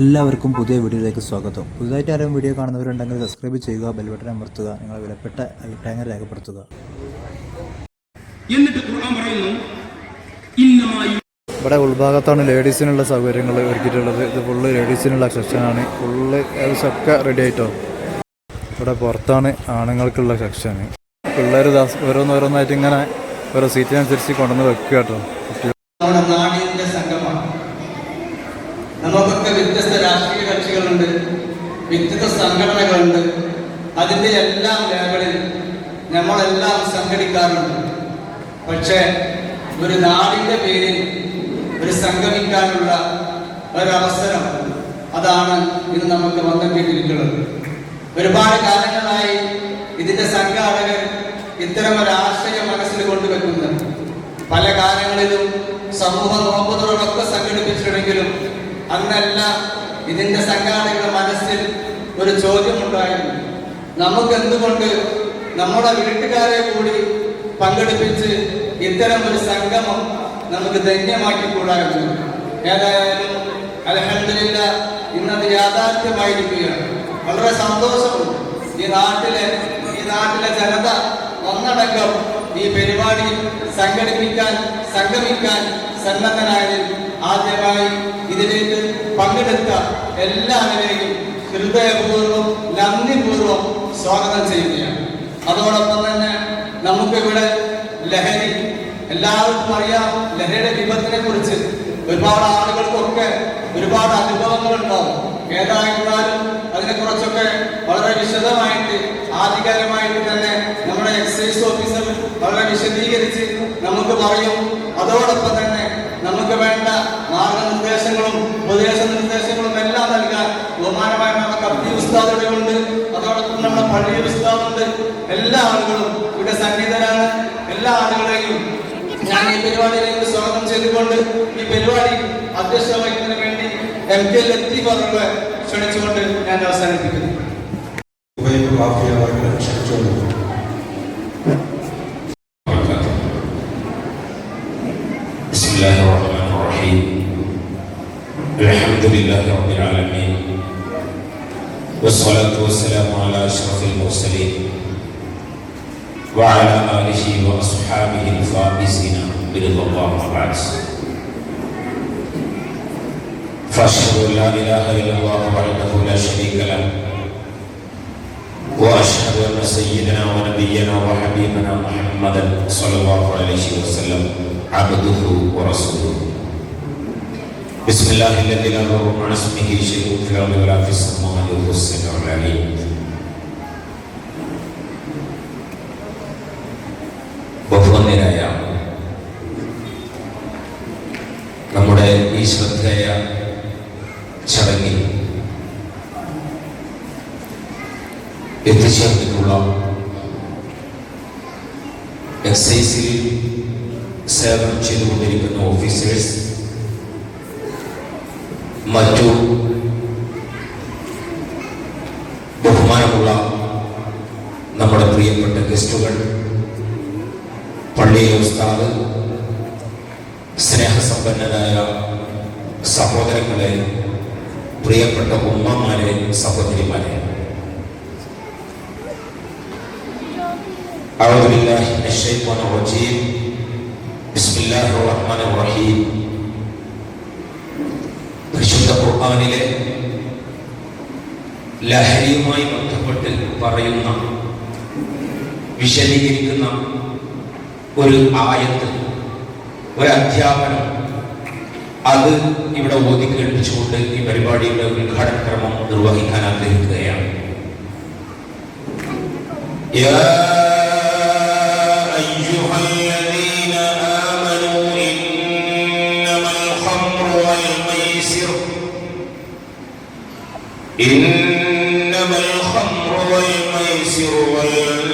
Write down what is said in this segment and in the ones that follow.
എല്ലാവർക്കും പുതിയ വീഡിയോയിലേക്ക് സ്വാഗതം. പുതുതായിട്ട് ആരും വീഡിയോ കാണുന്നവരുണ്ടെങ്കിൽ സബ്സ്ക്രൈബ് ചെയ്യുക ബെൽബട്ടൺ അമർത്തുക നിങ്ങളെ വിലപ്പെട്ട അഭിപ്രായങ്ങൾ രേഖപ്പെടുത്തുക. എന്നിട്ട് ഖുർആൻ പറയുന്നു ഇന്നമായി ഇവിടെ ഉൾഭാഗത്താണ് ലേഡീസിനുള്ള സൗകര്യങ്ങൾ ഒരുക്കിയിട്ടുള്ളത്. ഇത് ഫുള്ള് ലേഡീസിനുള്ള സെക്ഷനാണ് ഫുള്ള് ഒക്കെ റെഡി ആയിട്ടോ? ഇവിടെ പുറത്താണ് ആണുങ്ങൾക്കുള്ള സെക്ഷൻ പിള്ളേർ ഓരോന്നോരോന്നായിട്ട് ഇങ്ങനെ ഓരോ സീറ്റിനനുസരിച്ച് കൊണ്ടുവന്ന് വെക്കുക കേട്ടോ കുട്ടികൾ നമ്മുടെ നാടിന്റെ സംഘമാണ് നമുക്കൊക്കെ വ്യത്യസ്ത രാഷ്ട്രീയ കക്ഷികളുണ്ട് വ്യത്യസ്ത സംഘടനകളുണ്ട്. അതിന്റെ എല്ലാം ലേബലിൽ നമ്മളെല്ലാം സംഘടിക്കാറുണ്ട്. പക്ഷേ ഒരു നാടിന്റെ പേരിൽ ഒരു സംഗമിക്കാനുള്ള ഒരവസരം അതാണ് ഇന്ന് നമുക്ക് വന്നിട്ടിരിക്കുന്നത് ഒരുപാട് കാലങ്ങളായി ഇതിന്റെ സംഘാടകർ ഇത്തരം ഒരു ആശയം മനസ്സിൽ കൊണ്ടുവെക്കുന്നത് പല കാലങ്ങളിലും സമൂഹ നോമ്പുകളൊക്കെ സംഘടിപ്പിച്ചിട്ടുണ്ടെങ്കിലും അന്നെല്ലാം ഇതിന്റെ സംഘാടകരുടെ മനസ്സിൽ ഒരു ചോദ്യമുണ്ടായിരുന്നു. നമുക്ക് എന്തുകൊണ്ട് നമ്മുടെ വീട്ടുകാരെ കൂടി പങ്കെടുപ്പിച്ച് ഇത്തരം ഒരു സംഗമം നമുക്ക് ധന്യമാക്കിക്കൂടായിരുന്നു? ഏതായാലും അലഹമില്ല ഇന്നത് യാഥാർത്ഥ്യമായിരിക്കുകയാണ്. വളരെ സന്തോഷമുണ്ട്. ഈ നാട്ടിലെ ഈ നാട്ടിലെ ജനത ഒന്നടങ്കം ഈ പരിപാടി സംഘടിപ്പിക്കാൻ സംഗമിക്കാൻ സന്നദ്ധനായതിൽ ആദ്യമായി ഇതിലേക്ക് പങ്കെടുത്ത എല്ലാവരെയും ഹൃദയപൂർവം നന്ദിപൂർവം സ്വാഗതം ചെയ്യുകയാണ്. അതോടൊപ്പം തന്നെ നമുക്കിവിടെ ലഹരി എല്ലാവർക്കും അറിയാം ലഹരിയുടെ വിപത്തിനെ കുറിച്ച് ഒരുപാട് ആളുകൾക്കൊക്കെ ഒരുപാട് അനുഭവങ്ങൾ ഉണ്ടാവും ഏതായിരുന്നാലും അതിനെ കുറിച്ചൊക്കെ വളരെ വിശദമായിട്ട് ആധികാരികമായിട്ട് തന്നെ നമ്മുടെ എക്സൈസ് ഓഫീസർ വളരെ വിശദീകരിച്ച് നമുക്ക് പറയും. അതോടൊപ്പം തന്നെ നമുക്ക് വേണ്ട മാർഗനിർദ്ദേശങ്ങളും ഉപദേശ നിർദ്ദേശങ്ങളും എല്ലാം നൽകാൻ ബഹുമാനമായ നമ്മുടെ കത്തി ഉസ്താദ് ഉണ്ട്. അതോടൊപ്പം നമ്മുടെ പള്ളി ഉസ്താദുണ്ട്. എല്ലാ ആളുകളും ഇവിടെ സന്നിധരാണ് എല്ലാ ആളുകളെയും ഞാൻ ഈ പരിപാടിയിലേക്ക് സ്വാഗതം ചെയ്തുകൊണ്ട് ഈ പരിപാടി അധ്യക്ഷ വഹിക്കുന്നതിന് വേണ്ടി എം കെ ലത്തീഫ് അവരുടെ ക്ഷണിച്ചുകൊണ്ട് ഞാൻ അവസാനിപ്പിക്കുന്നു. ഉബൈബ് لله رب العالمين. والصلاة والسلام على أشرف المرسلين وعلى آله وأصحابه الفائزين برضا الله وبعد. فأشهد أن لا إله إلا الله وحده لا شريك له وأشهد أن سيدنا ونبينا وحبيبنا محمدا صلى الله عليه وسلم عبده ورسوله. بسم الله الذي لا يضر مع اسمه شيء في الارض ولا في السماء وهو السميع العليم ബഹുവന്യരായ നമ്മുടെ ഈ ശ്രദ്ധേയ ചടങ്ങിൽ എത്തിച്ചേർന്നിട്ടുള്ള എക്സൈസിൽ സേവനം ചെയ്തുകൊണ്ടിരിക്കുന്ന ഓഫീസേഴ്സ് മറ്റു ബഹുമാനമുള്ള നമ്മുടെ പ്രിയപ്പെട്ട ഗസ്റ്റുകൾ പള്ളിയിലെ ഉസ്താദ് സ്നേഹസമ്പന്നരായ സഹോദരങ്ങളെ പ്രിയപ്പെട്ട ഉമ്മമാരെ സഹോദരിമാരെ أعوذ بالله من الشيطان الرجيم بسم الله الرحمن الرحيم പരിശുദ്ധ ഖുർആനിലെ ലഹരിയുമായി ബന്ധപ്പെട്ട് പറയുന്ന വിശദീകരിക്കുന്ന ഒരു ആയത്ത് ഒരു അത് ഇവിടെ ഓതി കേൾപ്പിച്ചുകൊണ്ട് ഈ പരിപാടിയുടെ ഉദ്ഘാടന ക്രമം നിർവഹിക്കാൻ ആഗ്രഹിക്കുകയാണ്. إنما الخمر والميسر والأنصاب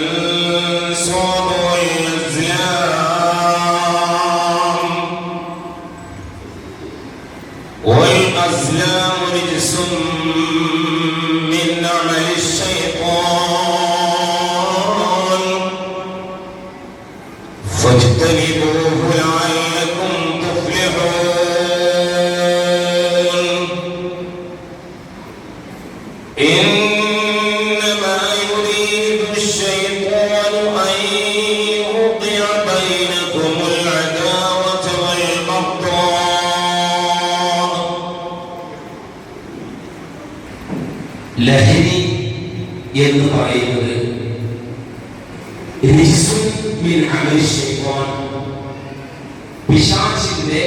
പിശാചിന്റെ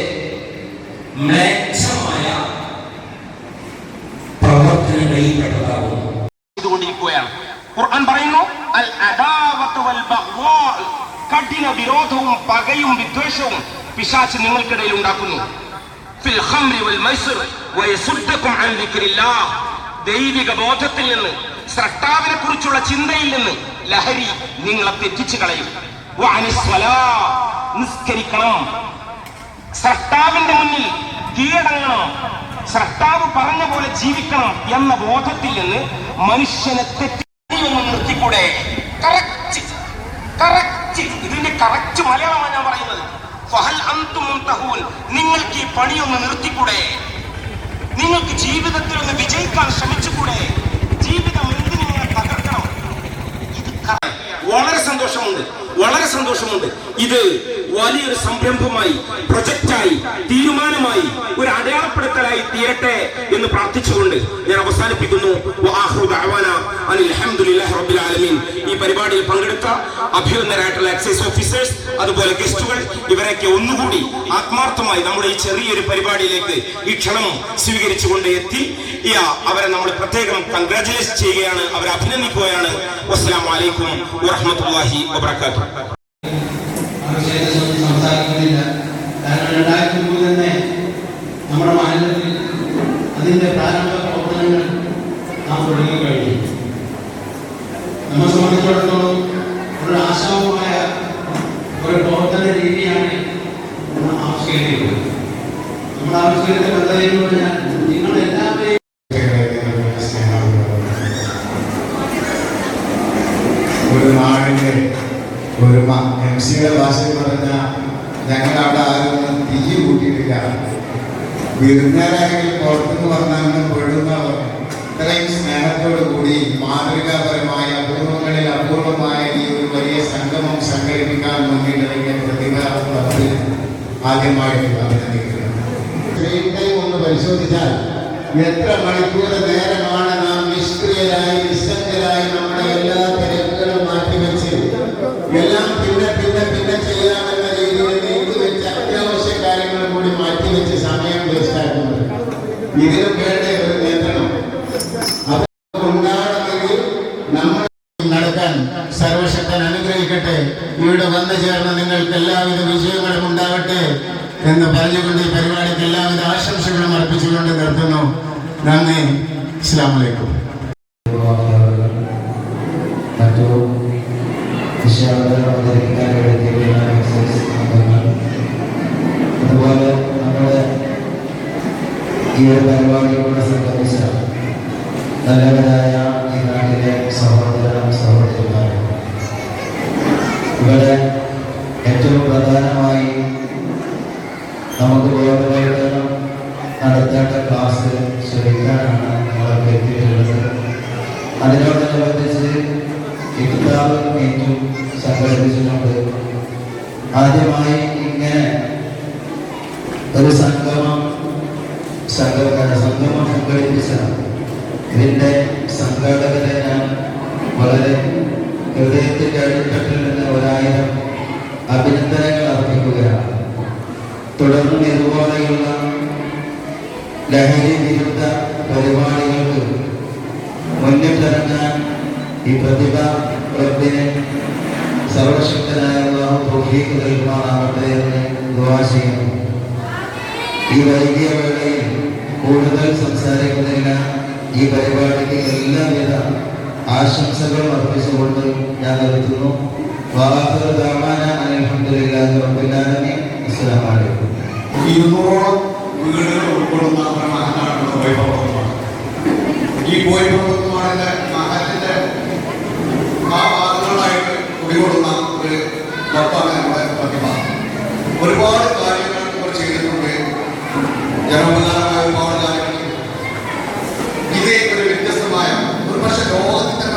മ്ലേച്ഛമായ പ്രവർത്തനങ്ങളിൽപ്പെട്ടതാകുന്നു ചെയ്തുകൊണ്ടിരിക്കുകയാണ് ഖുർആൻ പറയുന്നു അൽ അദാവത്ത് വൽ ബഗ്വാ കഠിന വിരോധവും പകയും വിദ്വേഷവും പിശാച്ച് നിങ്ങൾക്കിടയിൽ ഉണ്ടാക്കുന്നു. ഫിൽ ഖംറി വൽ മൈസർ വയസുദ്ദകും അൻ ദിക്രില്ലാഹ് ദൈവിക ബോധത്തിൽ നിന്ന് സ്രഷ്ടാവിനെ കുറിച്ചുള്ള ചിന്തയിൽ നിന്ന് ലഹരി നിങ്ങളെ തെറ്റിച്ചു കളയും. നിസ്കരിക്കണം. സ്രഷ്ടാവിന്റെ മുന്നിൽ കീഴടങ്ങണം. സ്രഷ്ടാവ് പറഞ്ഞ പോലെ ജീവിക്കണം എന്ന ബോധത്തിൽ നിന്ന് മനുഷ്യനെ തെറ്റിയൊന്ന് നിർത്തിക്കൂടെ? ഇതിന്റെ കറക്റ്റ് മലയാളമാണ് ഞാൻ പറയുന്നത്. നിങ്ങൾക്ക് ഈ പണിയൊന്ന് നിർത്തിക്കൂടെ? നിങ്ങൾക്ക് ജീവിതത്തിൽ ഒന്ന് വിജയിക്കാൻ ശ്രമിച്ചുകൂടെ? ജീവിതം എന്തിനെ തകർക്കണം? വളരെ സന്തോഷമുണ്ട്. വളരെ സന്തോഷമുണ്ട്. ഇത് വലിയൊരു സംരംഭമായി പ്രൊജക്റ്റായി തീരുമാനമായി ഒരു അടയാളപ്പെടുത്തലായി തീരട്ടെ എന്ന് പ്രാർത്ഥിച്ചുകൊണ്ട് ഞാൻ അവസാനിപ്പിക്കുന്നു. ഈ പരിപാടിയിൽ പങ്കെടുത്ത അഭ്യുന്നരായിട്ടുള്ള എക്സൈസ് ഓഫീസേഴ്സ് അതുപോലെ ഗസ്റ്റുകൾ ഇവരൊക്കെ ഒന്നുകൂടി ആത്മാർത്ഥമായി നമ്മുടെ ഈ ചെറിയൊരു പരിപാടിയിലേക്ക് ഈ ക്ഷണം സ്വീകരിച്ചുകൊണ്ട് എത്തി. അവരെ നമ്മൾ പ്രത്യേകം കൺഗ്രാചുലേറ്റ് ചെയ്യുകയാണ് അവരെ അഭിനന്ദിക്കുകയാണ്. അസ്സാം വലൈക്കും വറഹ്മത്തുള്ളാഹി വബറകാതുഹു ആ വിഷയത്തെക്കുറിച്ച് സംസാരിക്കുന്നില്ല കാരണം രണ്ടായിരത്തി മൂന്നിൽ തന്നെ നമ്മുടെ മാநிலത്തിൽ അതിന്റെ പ്രാരംഭ പ്രവർത്തനങ്ങൾ നാം തുടങ്ങി കഴിഞ്ഞു നമ്മെ സംബന്ധിച്ചിടത്തോളം ഒരു ആശാവമായ ഒരു പ്രവർത്തന രീതിയാണ് നമ്മൾ ആവിഷ്കരിക്കുന്നത് നമ്മൾ ആവിഷ്കരിച്ച പദ്ധതി എന്ന് പറഞ്ഞാൽ നിങ്ങൾ എല്ലാവരെയും ഒരു നാടിന്റെ ഒരു എം സിയുടെ ഭാഷയിൽ പറഞ്ഞ ഞങ്ങൾ അവിടെ ആരും തീ കൂട്ടിയിട്ടില്ല വിരുന്നേരായെങ്കിൽ പുറത്തുനിന്ന് വന്നാലും പെടുന്നവർ ഇത്രയും സ്നേഹത്തോടു കൂടി മാതൃകാപരമായ അപൂർവങ്ങളിൽ അപൂർവമായ ഈ ഒരു വലിയ സംഗമം സംഘടിപ്പിക്കാൻ മുന്നിട്ടിറങ്ങിയ പ്രതിഭ പത്ത് ആദ്യമായിട്ട് അഭിനന്ദിക്കുന്നു സ്ക്രീൻ ടൈം ഒന്ന് പരിശോധിച്ചാൽ എത്ര മണിക്കൂർ നേരമാണ് നാം നിഷ്ക്രിയരായി നിസ്സംഗരായി നമ്മുടെ എല്ലാ തിരക്കുകളും മാറ്റിവെച്ച് എല്ലാം പിന്നെ പിന്നെ പിന്നെ ചെയ്യാമെന്ന രീതിയിൽ നീട്ടിവെച്ച് അത്യാവശ്യ കാര്യങ്ങൾ കൂടി മാറ്റിവെച്ച് സമയം വേസ്റ്റാക്കുന്നത് ഇതിനും വേണ്ട ഒരു നിയന്ത്രണം നമ്മൾ അനുഗ്രഹിക്കട്ടെ. ഇവിടെ വന്നു ചേർന്ന നിങ്ങൾക്ക് എല്ലാവിധ വിജയങ്ങളും ഉണ്ടാവട്ടെ എന്ന് പറഞ്ഞുകൊണ്ട് ആശംസകളും അർപ്പിച്ചുകൊണ്ട് നിർത്തുന്നു. നന്ദി. അസ്സാം അതുപോലെ നമ്മുടെ ഈ ഒരു പരിപാടിയോട് സംബന്ധിച്ച നല്ലവരായ ഈ നാട്ടിലെ സഹോദര സഹോദരിമാരെ ഇവിടെ ഏറ്റവും പ്രധാനമായി നമുക്ക് ബോധവൽക്കരണം നടത്തേണ്ട ക്ലാസ് ശ്രമിക്കാനാണ് നമ്മളൊക്കെ എത്തിയിട്ടുള്ളത് അതിനോടനുബന്ധിച്ച് ഇഫ്താർ മീറ്റും സംഘടിപ്പിച്ചിട്ടുണ്ട്. ആദ്യമായി ഇങ്ങനെ ഒരു സംഗമം സംഗമം സംഘടിപ്പിച്ച ഇതിന്റെ സംഘാടകരെ ഞാൻ വളരെ ഹൃദയത്തിന്റെ അടിത്തട്ടിൽ നിന്ന് ഒരായിരം അഭിനന്ദനങ്ങൾ അർപ്പിക്കുകയാണ്. തുടർന്ന് ലഹരി വിരുദ്ധ പരിപാടികൾക്ക് മുന്നിട്ടിറങ്ങാൻ ഈ പ്രതിഭ ക്ലബിന് സർവശക്തനായ തൗഫീഖ് നൽകുമാറാവട്ടെ എന്ന് ചെയ്യുന്നു. ഈ വൈകിയ വേളയിൽ കൂടുതൽ സംസാരിക്കുന്നില്ല ഈ പരിപാടിക്ക് എല്ലാവിധ ആശംസകളും അർപ്പിച്ചുകൊണ്ട് ഞാൻ നിർത്തുന്നു. വാഹുർ ദാമാന അലഹമുല്ലാഹി റബ്ബിൽ ആലമീൻ. അസ്സലാമു അലൈക്കും. ഇരുന്നൂറോളം വീടുകൾ ഉൾക്കൊള്ളുന്ന ഒരു മഹനാണ് വൈഭവമാണ് ഈ വൈഭവമാരുടെ മഹലിന്റെ ആ ഭാഗങ്ങളായിട്ട് കുടികൊള്ളുന്ന ഒരു ഭക്താണ് നമ്മുടെ ഒരുപാട് കാര്യങ്ങൾ ഇവർ ചെയ്തിട്ടുണ്ട്. ജനപ്രധാനമായ ഒരുപാട് കാര്യങ്ങൾ ഇത് ഒരു വ്യത്യസ്തമായ ഈ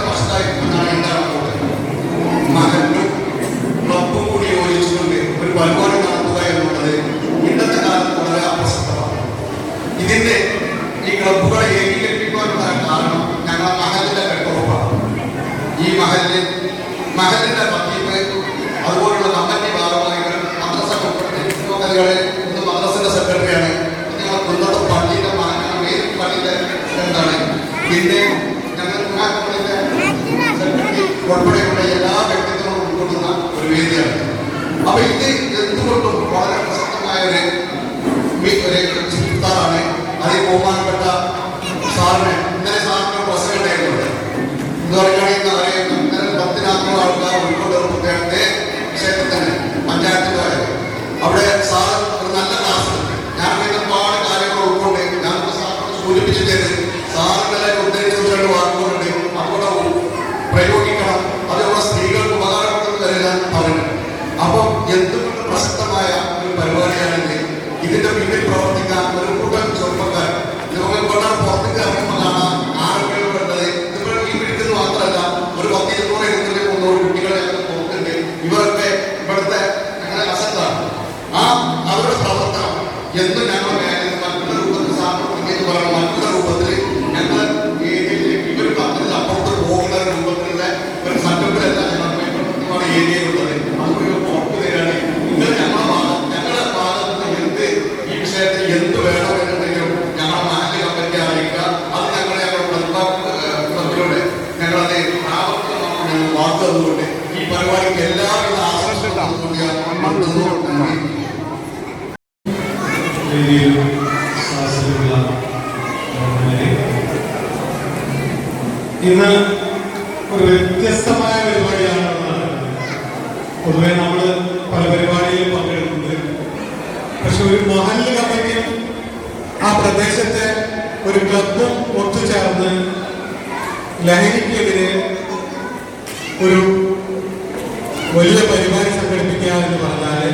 വലിയ പരിപാടി സംഘടിപ്പിക്കുക എന്ന് പറഞ്ഞാൽ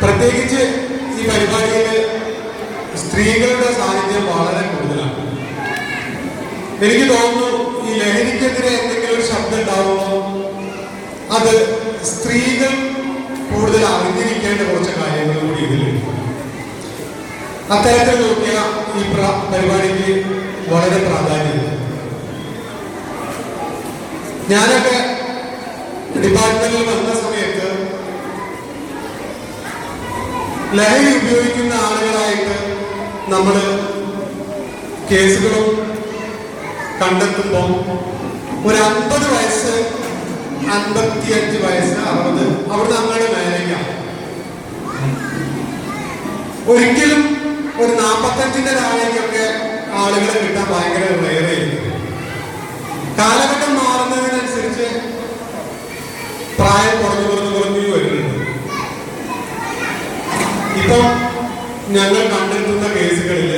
പ്രത്യേകിച്ച് ഈ പരിപാടിയിൽ സ്ത്രീകളുടെ സാന്നിധ്യം വളരെ കൂടുതലാണ്. എനിക്ക് തോന്നുന്നു ഈ ലഹരിക്കെതിരെ എന്തെങ്കിലും ഒരു ശബ്ദം ഉണ്ടാവുമോ? അത് സ്ത്രീകൾ കൂടുതൽ അറിഞ്ഞിരിക്കേണ്ട കുറച്ച് കാര്യങ്ങൾ കൂടി ഇതിലുണ്ട് അത്തരത്തിൽ നോക്കിയ ഈ പരിപാടിക്ക് വളരെ പ്രാധാന്യമുണ്ട് ഞാനൊക്കെ ഡിപ്പാർട്ട്മെന്റിൽ വന്ന സമയത്ത് ലഹരി ഉപയോഗിക്കുന്ന ആളുകളായിട്ട് നമ്മൾ കേസുകളും കണ്ടെത്തുമ്പോൾ ഒരു അമ്പത് വയസ്സ് അൻപത്തിയഞ്ച് വയസ്സ് അറുപത് അവിടുന്ന് അങ്ങനെ മേലേക്കാണ് ഒരിക്കലും ഒരു നാൽപ്പത്തഞ്ചിന്റെ താഴേക്കൊക്കെ ആളുകളെ കിട്ടാൻ ഭയങ്കര വേറെ കാലഘട്ടം പ്രായം കുറഞ്ഞു കുറഞ്ഞു കുറഞ്ഞു വരുന്നുണ്ട്. ഇപ്പൊ ഞങ്ങൾ കണ്ടെത്തുന്ന കേസുകളിൽ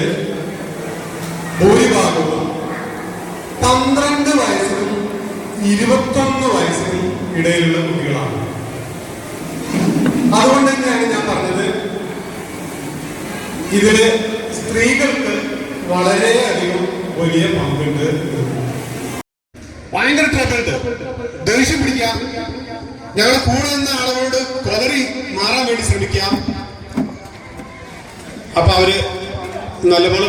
ഭൂരിഭാഗവും പന്ത്രണ്ട് വയസ്സിനും ഇരുപത്തൊന്ന് വയസ്സിനും ഇടയിലുള്ള കുട്ടികളാണ്. അതുകൊണ്ട് തന്നെയാണ് ഞാൻ പറഞ്ഞത് ഇതിൽ സ്ത്രീകൾക്ക് വളരെയധികം വലിയ പങ്കുണ്ട്. ഭയങ്കര ട്രബിളുണ്ട് ദേഷ്യം പിടിക്കാം ഞങ്ങളെ കൂടെ നിന്ന ആളുകളോട് കൊതറി മാറാൻ വേണ്ടി ശ്രമിക്കാം. അപ്പൊ അവർ നല്ലപോലെ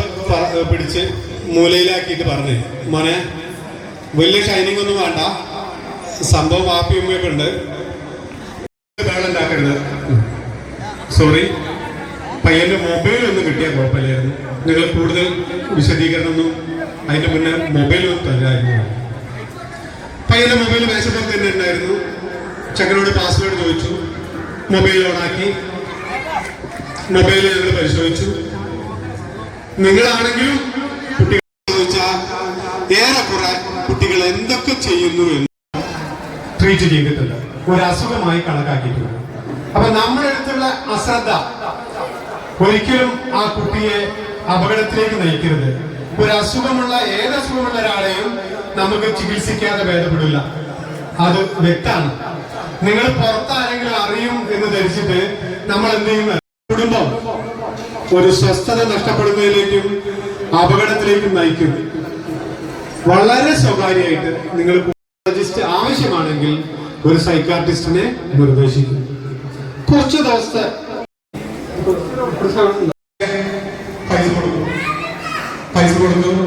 പിടിച്ച് മൂലയിലാക്കിയിട്ട് പറഞ്ഞു. മോനെ വലിയ ഷൈനിങ് ഒന്നും വേണ്ട. സംഭവം വാപ്പി ഉമ്മയൊക്കെ ഉണ്ട്. ഉണ്ടാക്കരുത് സോറി പയ്യന്റെ മൊബൈൽ ഒന്നും കിട്ടിയാൽ കുഴപ്പമില്ലായിരുന്നു. നിങ്ങൾ കൂടുതൽ വിശദീകരണമൊന്നും അതിന്റെ മുന്നേ മൊബൈൽ ഒന്ന് തരായിരുന്നു പയ്യന്റെ മൊബൈൽ മേശപ്പുറത്ത് തന്നെ ഉണ്ടായിരുന്നു. ചെക്കനോട് പാസ്വേഡ് ചോദിച്ചു. മൊബൈൽ ഓണാക്കി മൊബൈൽ ഞങ്ങൾ പരിശോധിച്ചു. നിങ്ങളാണെങ്കിലും കുട്ടികൾ ചോദിച്ചാൽ ഏറെക്കുറെ കുട്ടികൾ എന്തൊക്കെ ചെയ്യുന്നു എന്ന് ട്രീറ്റ് ചെയ്തിട്ടുണ്ട്. ഒരു അസുഖമായി കണക്കാക്കിയിട്ടുണ്ട്. അപ്പൊ നമ്മുടെ അടുത്തുള്ള അശ്രദ്ധ ഒരിക്കലും ആ കുട്ടിയെ അപകടത്തിലേക്ക് നയിക്കരുത്. ഒരു അസുഖമുള്ള ഏത് അസുഖമുള്ള ഒരാളെയും നമുക്ക് ചികിത്സിക്കാതെ ഭേദപ്പെടില്ല. അത് വ്യക്താണ് നിങ്ങൾ പുറത്താരെങ്കിലും അറിയും എന്ന് ധരിച്ചിട്ട് നമ്മൾ എന്ത് ചെയ്യുന്ന? കുടുംബം ഒരു സ്വസ്ഥത നഷ്ടപ്പെടുന്നതിലേക്കും അപകടത്തിലേക്കും നയിക്കും. വളരെ സ്വകാര്യമായിട്ട് നിങ്ങൾ ആവശ്യമാണെങ്കിൽ ഒരു സൈക്കാട്രിസ്റ്റിനെ നിർദ്ദേശിക്കും. കുറച്ച് ദിവസത്തെ പൈസ കൊടുക്കും. പൈസ കൊടുക്കും.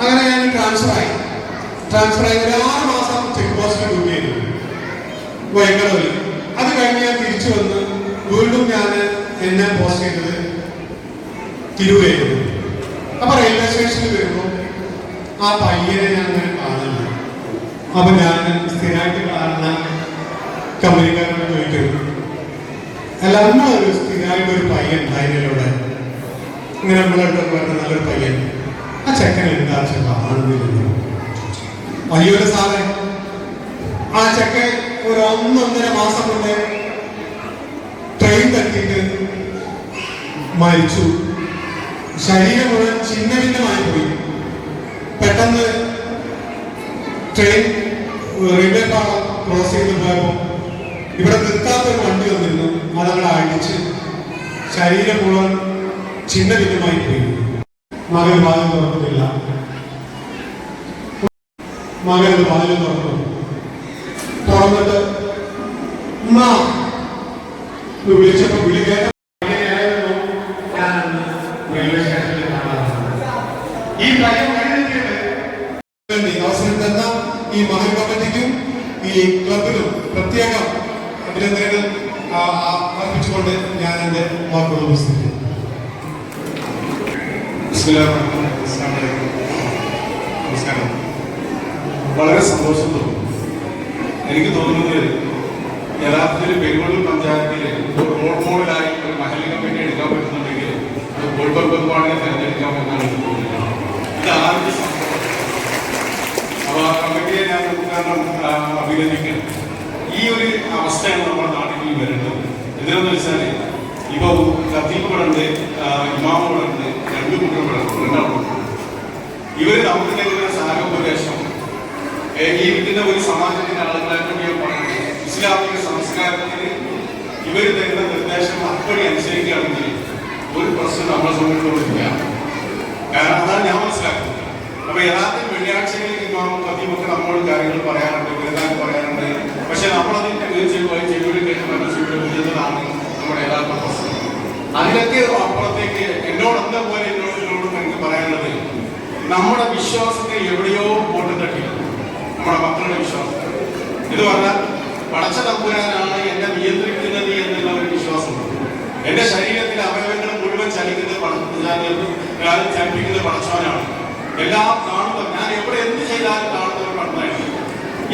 അങ്ങനെ ഞാൻ ട്രാൻസ്ഫർ ആയി. ട്രാൻസ്ഫർ ആയി. ഒരു ആറ് മാസം ചെക്ക് പോസ്റ്റ് ഡ്യൂട്ടി ചെയ്തു വൈകടവിൽ അത് കഴിഞ്ഞ് ഞാൻ തിരിച്ചു വന്ന് വീണ്ടും ഞാൻ എന്നെ പോസ്റ്റ് ചെയ്തത് തിരുവയായിരുന്നു അപ്പൊ റെയിൽവേ സ്റ്റേഷനിൽ വരുമ്പോൾ ആ പയ്യനെ ഞാൻ കാണുന്നു അപ്പൊ ഞാൻ സ്ഥിരമായിട്ട് കാണുന്ന കമ്പനിക്കാരോട് ചോദിക്കുന്നു അല്ല അന്ന് ഒരു സ്ഥിരമായിട്ട് ഒരു പയ്യൻ അതിലൂടെ ഇങ്ങനെ നമ്മളെടുത്ത് പറഞ്ഞ നല്ലൊരു പയ്യൻ. ആ ചെക്കൻ എന്താ കാണുന്നില്ല അയ്യോ സാറേ ആ ചെക്കൻ ഒരു ഒന്നൊന്നര മാസം കൊണ്ട് ട്രെയിൻ തട്ടിയിട്ട് മരിച്ചു. ശരീരം മുഴുവൻ ചിന്ന ഭിന്നമായി പോയി. പെട്ടെന്ന് ട്രെയിൻ റെയിൽവേ പാളം ക്രോസ് ചെയ്ത് പോയപ്പോൾ ഇവിടെ നിർത്താത്തൊരു വണ്ടി വന്നിരുന്നു. അതവിടെ അടിച്ച് ശരീരം മുഴുവൻ ചിന്ന ഭിന്നമായി പോയി. മകൻ വാതിൽ തുറക്കുന്നില്ല മകൻ വാതിൽ തുറന്നു. തുറന്നിട്ട് വിളിച്ചപ്പോ വിളി ഈ ഈ മഹൽ കമ്മിറ്റിക്കും ഈ അർപ്പിച്ചുകൊണ്ട് ഞാൻ വളരെ സന്തോഷം തോന്നുന്നു എനിക്ക് തോന്നുന്നത് യഥാർത്ഥത്തിൽ പെരുവള്ളൂർ പഞ്ചായത്തിലെ ഒരു റോൾ മോഡലായി ഒരു മഹൽ വേണ്ടി എടുക്കാൻ പറ്റുന്നുണ്ടെങ്കിൽ അത് കോഴിക്കോട് പൊതുവാളിനെ തിരഞ്ഞെടുക്കാൻ എന്നാണ് എനിക്ക് തോന്നുന്നത്. ഇത് സംഭവം. അപ്പോൾ ആ കമ്മിറ്റിയെ ഞാൻ കാരണം അഭിനന്ദിക്കണം ഈ ഒരു അവസ്ഥയാണ് നമ്മുടെ നാട്ടിൽ വരുന്നത്. എന്തിനാന്ന് വെച്ചാൽ ഇപ്പൊ ഖത്തീബ് ഇമാമുകളുണ്ട് രണ്ടു കുട്ടികളുണ്ട് രണ്ട് കുട്ടികൾ ഇവിടെ ഉണ്ട് രണ്ടാളുണ്ട് ഇവർ തമ്മിലുള്ള സഹോപദേശം ഏകീകരിക്കുന്ന ഒരു സമാജത്തിന്റെ ആളുകളായിട്ട് പറയുന്നത്. ഇസ്ലാമിക സംസ്കാരത്തിന് ഇവർ തരുന്ന നിർദ്ദേശം അപ്പടി അനുസരിക്കുകയാണെങ്കിൽ ഒരു പ്രശ്നം നമ്മളെ സംബന്ധിച്ചോടില്ല കാരണം അതാണ് ഞാൻ മനസ്സിലാക്കുന്നത്. അപ്പൊ യഥാർത്ഥ വെള്ളിയാഴ്ചകളിൽ ഇമാം പതിമൊക്കെ നമ്മളോട് കാര്യങ്ങൾ പറയാറുണ്ട് ഗുരുദാനം പറയാറുണ്ട് പക്ഷെ നമ്മളതിന്റെ ചെവിയിൽ ചെവിയിൽ കേട്ട് മറ്റു വിടുന്നതാണ് നമ്മുടെ യഥാർത്ഥ പ്രശ്നം. അതിനൊക്കെ അപ്പുറത്തേക്ക് എന്നോട് എന്താ പോലെ എന്നോട് എന്നോട് എനിക്ക് പറയാനുള്ളത് നമ്മുടെ വിശ്വാസത്തെ എവിടെയോ പോട്ട് തട്ടി. നമ്മുടെ മക്കളുടെ വിശ്വാസം എന്ന് പറഞ്ഞാൽ പടച്ച തമ്പുരാനാണ് എന്നെ നിയന്ത്രിക്കുന്നത് എന്നുള്ള ഒരു വിശ്വാസമുണ്ട്. എന്റെ ശരീരത്തിലെ അവയവങ്ങൾ മുഴുവൻ ചലിക്കുന്നത് ചലിപ്പിക്കുന്നത് പടച്ചവനാണ്. എല്ലാം കാണുന്നത് ഞാൻ എവിടെ എന്ത് ചെയ്താലും കാണുന്നവർ പടമായിട്ട്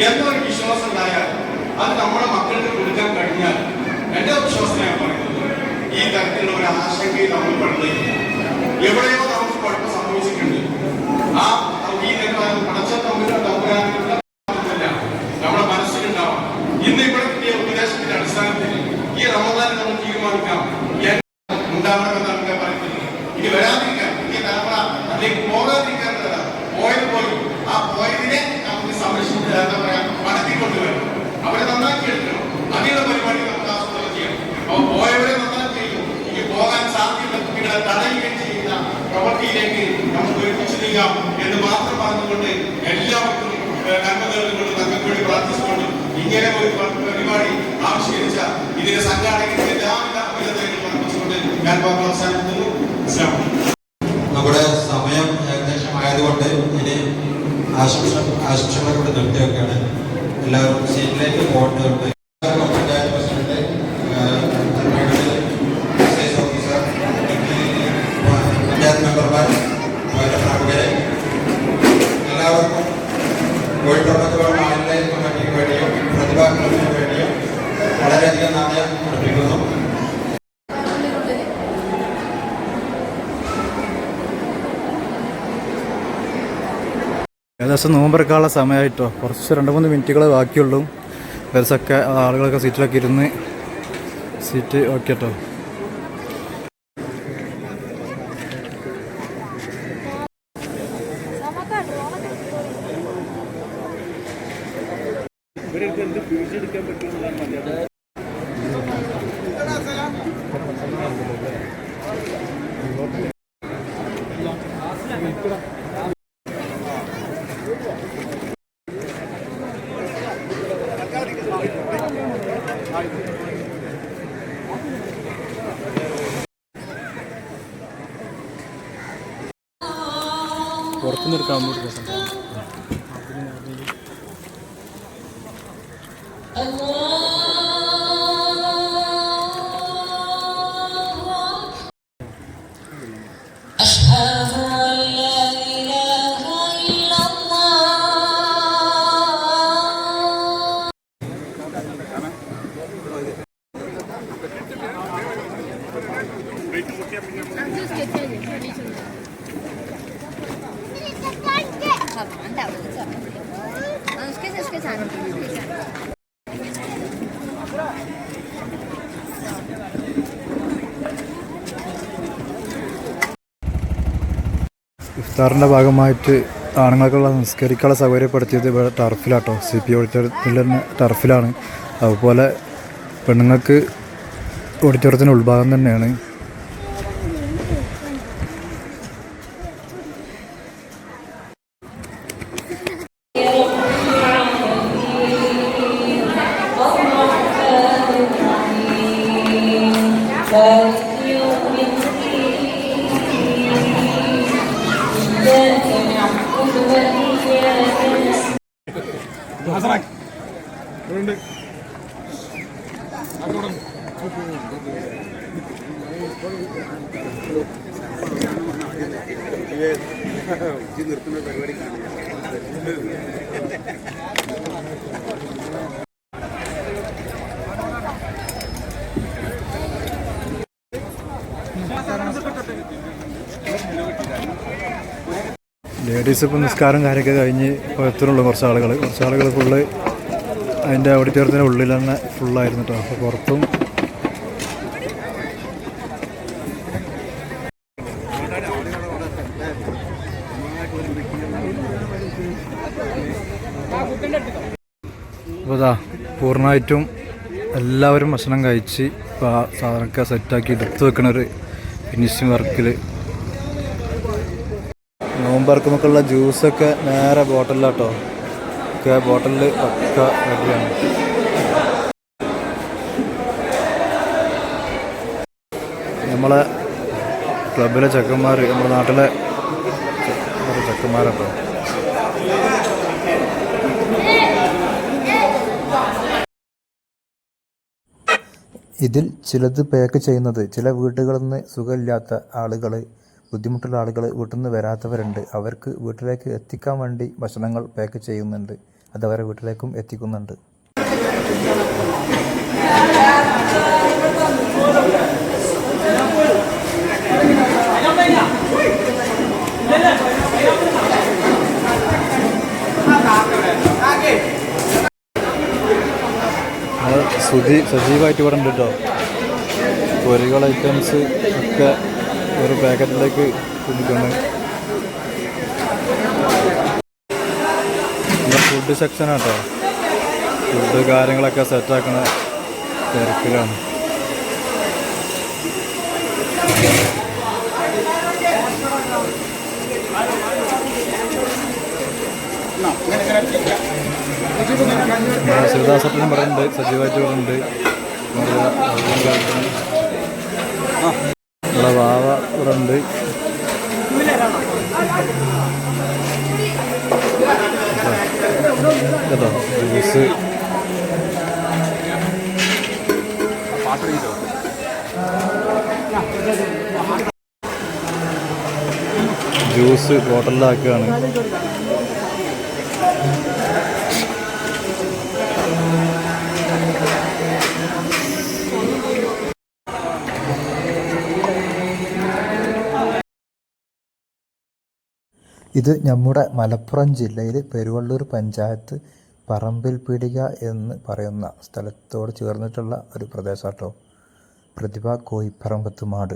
എന്നൊരു വിശ്വാസം ഉണ്ടായാൽ അത് നമ്മുടെ മക്കൾക്ക് കൊടുക്കാൻ കഴിഞ്ഞാൽ എന്റെ വിശ്വാസം ഞാൻ പറയുന്നത് ഈ തരത്തിലുള്ള ഒരു ആശങ്കയിൽ നമ്മൾ പെടുന്നില്ല. എവിടെയോ നമുക്ക് കുഴപ്പം സംഭവിച്ചിട്ടുണ്ട്. ആ ഈ പടച്ച തമ്പുരാൻ തമ്പുരാനുള്ള ഇല്ല. നമ്മുടെ മനസ്സിലുണ്ടാവാം ഇന്ന് ഇവിടെ കിട്ടിയ ഉപദേശത്തിന്റെ അടിസ്ഥാനത്തിൽ ഈ റമദാൻ നമ്മൾ തീരുമാനിക്കാം എൻ- ഉണ്ടാവണമെന്നാണ് ഞാൻ പറയുന്നത് ഇനി വരാതിരിക്കാൻ പുതിയ തലമുറ അതിലേക്ക് പോകാതിരിക്കാന്നല്ല പോയത് പോയി ആ പോയിന്റിനെ നമുക്ക് സംരക്ഷിച്ച് എന്താ പറയാ. മടക്കിക്കൊണ്ടുവരണം അവരെ നന്നാക്കി എടുക്കണം. അതിനുള്ള പരിപാടി നമുക്ക് ആസൂത്രണം ചെയ്യണം അപ്പൊ പോയവരെ നന്നാക്കി ചെയ്യും ഇനി പോകാൻ സാധ്യത കുട്ടികളെ തടയുകയും ചെയ്യുന്ന പ്രവൃത്തിയിലേക്ക് നമുക്ക് ഒരുമിച്ച് നീങ്ങാം എന്ന് മാത്രം പറഞ്ഞുകൊണ്ട് എല്ലാവർക്കും നന്മ നമുക്ക് തങ്ങൾക്ക് വേണ്ടി പ്രാർത്ഥിച്ചുകൊണ്ട് ഇങ്ങനെ ഒരു പരിപാടി ആവിഷ്കരിച്ച ഇതിന്റെ സംഘാടകരുടെ എല്ലാവിധ അഭിനന്ദനങ്ങളും അർപ്പിച്ചുകൊണ്ട് ഞാൻ അവസാനിക്കുന്നു അവസാനിപ്പിക്കുന്നു അസ്സലാമു അലൈക്കും. നമ്മുടെ സമയം ഏകദേശം ആയതുകൊണ്ട് ഇനി ആശംസ ആശംസകളോട് കൂടെ എല്ലാവരും സീറ്റിലേക്ക് പോകേണ്ടതുണ്ട് panchayat president excise officer panchayat മെമ്പർമാർ അവരുടെ പ്രമുഖരെ എല്ലാവർക്കും കോഴിക്കോട് മാലിന്യ കമ്മിറ്റിക്ക് വേണ്ടിയും പ്രതിഭാ ക്ലബിന് വേണ്ടിയും വളരെയധികം നന്ദി അർപ്പിക്കുന്നു ഏകദേശം നോമ്പെടുക്കാനുള്ള സമയമായിട്ടോ. കുറച്ച് രണ്ട് മൂന്ന് മിനിറ്റുകൾ ബാക്കിയുള്ളൂ. ബസ്സൊക്കെ ആളുകളൊക്കെ സീറ്റിലൊക്കെ ഇരുന്ന് സീറ്റ് ഓക്കെ കേട്ടോ പുറത്തുനിന്ന് എടുക്കാൻ വേണ്ടി ഇഫ്താറിന്റെ ഭാഗമായിട്ട് ആണുങ്ങൾക്കുള്ള നിസ്കരിക്കാനുള്ള സൗകര്യപ്പെടുത്തിയത് ഇവിടെ ടർഫിലാട്ടോ. സി പി ഓഡിറ്റോറിയത്തിൽ ടർഫിലാണ്. അതുപോലെ പെണ്ണുങ്ങൾക്ക് ഓഡിറ്റോറിയത്തിന്റെ ഉൾഭാഗം തന്നെയാണ്. ലേഡീസ് ഇപ്പം നിസ്കാരം കാര്യമൊക്കെ കഴിഞ്ഞ് ഇപ്പോൾ എത്തുന്നുള്ളൂ കുറച്ച് ആളുകൾ കുറച്ച് ആളുകൾ ഫുള്ള് അതിന്റെ ഓഡിറ്റോറിയത്തിന്റെ ഉള്ളിൽ തന്നെ ഫുള്ളായിരുന്നു കേട്ടോ അപ്പോൾ പുറത്തും അപ്പോൾ ഇതാ പൂർണമായിട്ടും എല്ലാവരും ഭക്ഷണം കഴിച്ച് ഇപ്പോൾ ആ സാധനമൊക്കെ സെറ്റാക്കി എടുത്ത് വെക്കണ ഒരു ഫിനിഷിങ് വർക്കിൽ നോമ്പറക്കുമൊക്കെയുള്ള ജ്യൂസൊക്കെ നേരെ ബോട്ടലിലാട്ടോ ഒക്കെ ബോട്ടലിൽ ഒക്കെ റെഡിയാണ് നമ്മളെ ക്ലബിലെ ചെക്കന്മാർ നമ്മുടെ നാട്ടിലെ ചെക്കന്മാരൊക്കെ. ഇതിൽ ചിലത് പാക്ക് ചെയ്യുന്നത് ചില വീടുകളിൽ നിന്ന് സുഖമില്ലാത്ത ആളുകൾ ബുദ്ധിമുട്ടുള്ള ആളുകൾ വീട്ടിൽ നിന്ന് വരാത്തവരുണ്ട്. അവർക്ക് വീട്ടിലേക്ക് എത്തിക്കാൻ വേണ്ടി ഭക്ഷണങ്ങൾ പാക്ക് ചെയ്യുന്നുണ്ട്. അത് അവരെ വീട്ടിലേക്കും എത്തിക്കുന്നുണ്ട്. സുധി സജീവമായിട്ട് ഇവിടെ ഉണ്ട് കേട്ടോ പൊരികൾ ഐറ്റംസ് ഒക്കെ ഒരു പാക്കറ്റിലേക്ക് കൊടുക്കുന്നു ഫുഡ് സെക്ഷനാട്ടോ ഫുഡ് കാര്യങ്ങളൊക്കെ സെറ്റാക്കണ തിരക്കിലാണ്. ശിവദാസട്ടനും പറയുന്നുണ്ട് സജീവായിട്ട് പറയുന്നുണ്ട് ഇവിടെ വാവ ഇവിടെ ഉണ്ട്. കേട്ടോ. ജ്യൂസ്. ജ്യൂസ് ബോട്ടലിലാക്കുകയാണ് ഇത് നമ്മുടെ മലപ്പുറം ജില്ലയിൽ പെരുവള്ളൂർ പഞ്ചായത്ത് പറമ്പിൽ പീടിക എന്ന് പറയുന്ന സ്ഥലത്തോട് ചേർന്നിട്ടുള്ള ഒരു പ്രദേശമാട്ടോ പ്രതിഭ കോയിപ്പറമ്പത്ത് മാട്